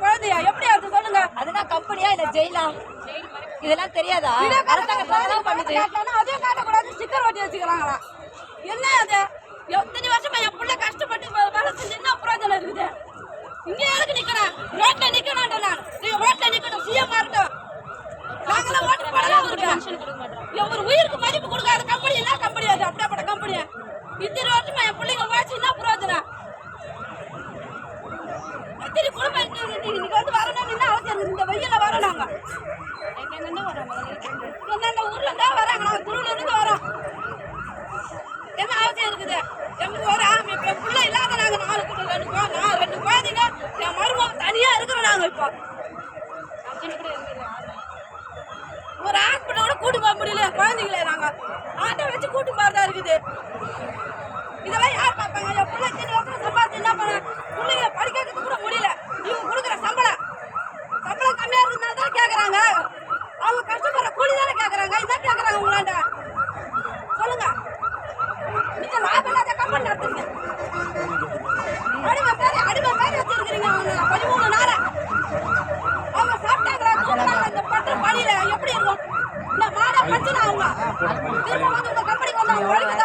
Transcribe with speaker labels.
Speaker 1: குழந்தைய? எப்படி அது சொல்லுங்க?
Speaker 2: அதுதான் கம்பெனியா இல்ல ஜெயிலா? இதெல்லாம் தெரியாதா? தான் பண்ணுது.
Speaker 1: அதையும் காட்டக்கூடாது. ஸ்டிக்கர் ஒட்டி வச்சுக்கிறாங்களாம் என்ன அது? எத்தனை வருஷமா என் புள்ள கஷ்டப்பட்டு வேலை செஞ்சு என்ன பிரயோஜனம் இருக்குது? இங்க எதுக்கு நிக்கணும் ரோட்ல நிக்கணும் நான் நீங்க ரோட்ல நிக்கணும். சிஎம் இருக்கட்டும் நாங்களாம் ஓட்டு போடலாம் ஒரு உயிருக்கு மதிப்பு கொடுக்காத கம்பெனி என்ன கம்பெனி அது? அப்படியாப்பட்ட கம்பெனி. இத்தனை வருஷமா என் பிள்ளைங்க உழைச்சு என்ன பிரயோஜனம் இத்தனை குடும்பம் இங்க- இங்க- இங்க வந்து வரணும்னு என்ன அவசியம் இருக்குது? இந்த வெயில வரோம் நாங்க எந்தெந்த ஊர்ல இருந்தா வராங்க? நாங்க திருவிழா இருந்து வரோம். என்ன அவசியம் இருக்குது? எங்களுக்கு ஒரு ஆமை இப்ப என் பிள்ளை இல்லாத நாங்க நாலு குழந்தை, ரெண்டு போ நான் ரெண்டு குழந்தைங்க என் மருமகம் தனியா இருக்கிறோம் நாங்க இப்போ. ஒரு ஹாஸ்பிட்டல் கூட கூட்டு போக முடியல என் குழந்தைங்களே நாங்க. ஆட்டோ வச்சு கூட்டு போறதா இருக்குது. இதெல்லாம் யார் பார்ப்பாங்க? என் பிள்ளை சின்ன வருஷம் சம்பாதிச்சு என்ன பண்ண கேக்குறாங்க சொல்லுங்க. நீங்க லாபம் இல்லாத கம்பெனி நடத்துங்க. அடிமை பேரு அடிமை பேரு வச்சிருக்கிறீங்க அவங்க. பதிமூணு நாள. அவங்க சாப்பிட்டாங்களா தூங்கினாங்க இந்த பட்டு பணியில எப்படி இருக்கும்? இந்த மாடை பிரச்சனை அவங்க. திரும்ப வந்து உங்க கம்பெனிக்கு வந்து அவங்க உழைக்க